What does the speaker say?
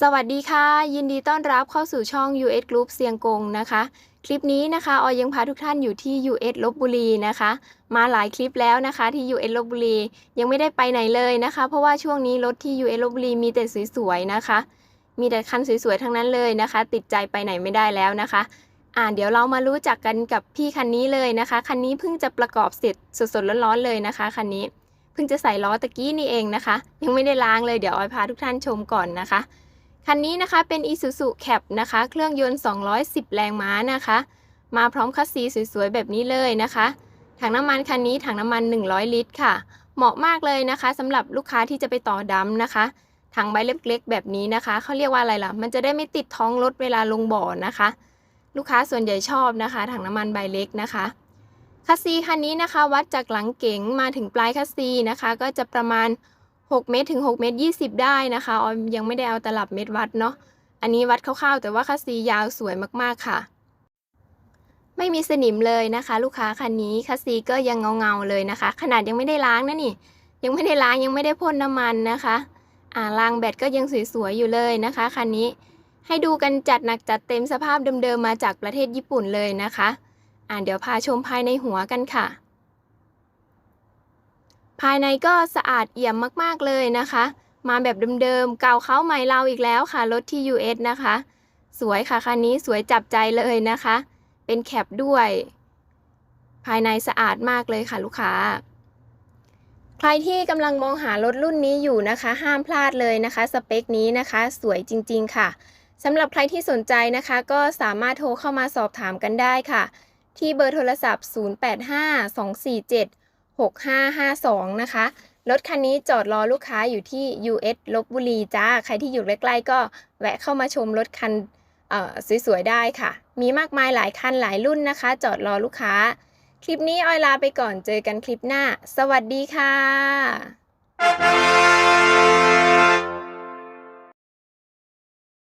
สวัสดีค่ะ ยินดีต้อนรับเข้าสู่ช่อง US Group เซียงกงนะคะ คลิปนี้นะคะออยยังพาทุกท่านอยู่ที่ US ลบบุรีนะคะ มาหลายคลิปแล้วนะคะที่ US ลบบุรียังไม่ได้ไปไหนเลยนะคะ เพราะว่าช่วงนี้รถที่ US ลบบุรีมีแต่สวยๆนะคะ มีแต่คันสวยๆทั้งนั้นเลยนะคะ ติดใจไปไหนไม่ได้แล้วนะคะอ่าเดี๋ยวเรามารู้จักกันกับพี่คันนี้เลยนะคะ คันนี้เพิ่งจะประกอบเสร็จสดๆร้อนๆเลยนะคะคันนี้เพิ่งจะใส่ล้อตะกี้นี่เองนะคะ ยังไม่ได้ล้างเลยเดี๋ยวออยพาทุกท่านชมก่อนนะคะ คันนี้นะคะเป็น Isuzu Cap นะคะ เครื่องยนต์ 210 แรงม้านะคะ มาพร้อมคัสซีสวยๆ แบบนี้เลยนะคะ ถังน้ำมันคันนี้ถังน้ำมัน 100 ลิตรค่ะ เหมาะมากเลยนะคะสำหรับลูกค้าที่จะไปต่อดำนะคะ ถังใบเล็กๆ แบบนี้นะคะ เขาเรียกว่าอะไรล่ะ มันจะได้ไม่ติดท้องรถเวลาลงบ่อนะคะ ลูกค้าส่วนใหญ่ชอบนะคะ ถังน้ำมันใบเล็กนะคะคัสซีคันนี้นะคะ วัดจากหลังเก๋งมาถึงปลายคัสซีนะคะ ก็จะประมาณ 6 เมตรถึง 6 เมตร 20 ได้นะคะออยยังไม่ได้เอาตลับเมตรวัดเนาะอันนี้วัดคร่าวๆ แต่ว่าคัสซียาวสวยมากๆค่ะ ไม่มีสนิมเลยนะคะ ลูกค้าคันนี้คัสซีก็ยังเงาๆเลยนะคะ ขนาดยังไม่ได้ล้างนะนี่ ยังไม่ได้ล้างยังไม่ได้พ่นน้ำมันนะคะอ่ารางแบตก็ยังสวยๆอยู่เลยนะคะคันนี้ให้ดูกันจัดหนักจัดเต็มสภาพเดิมๆมาจากประเทศญี่ปุ่นเลยนะคะ อ่าเดี๋ยวพาชมภายในหัวกันค่ะ ภายในก็สะอาดเอี่ยมมากๆเลยนะคะ มาแบบเดิมๆ เก่าเขาใหม่เราอีกแล้วค่ะ รถที่ US นะคะ สวยค่ะคันนี้สวยจับใจเลยนะคะ เป็นแคปด้วย ภายในสะอาดมากเลยค่ะลูกค้า ใครที่กำลังมองหารถรุ่นนี้อยู่นะคะ ห้ามพลาดเลยนะคะ สเปคนี้นะคะ สวยจริง ๆ ค่ะสำหรับใครที่สนใจนะคะ ก็สามารถโทรเข้ามาสอบถามกันได้ค่ะ ที่เบอร์โทรศัพท์ 085247 6552 นะคะ รถคันนี้จอดรอลูกค้าอยู่ที่ US ลบบุรีจ้า ใครที่อยู่ใกล้ๆก็แวะเข้ามาชมรถคันสวยๆได้ค่ะ มีมากมายหลายคันหลายรุ่นนะคะ จอดรอลูกค้า คลิปนี้ออยลาไปก่อนเจอกันคลิปหน้า สวัสดีค่ะ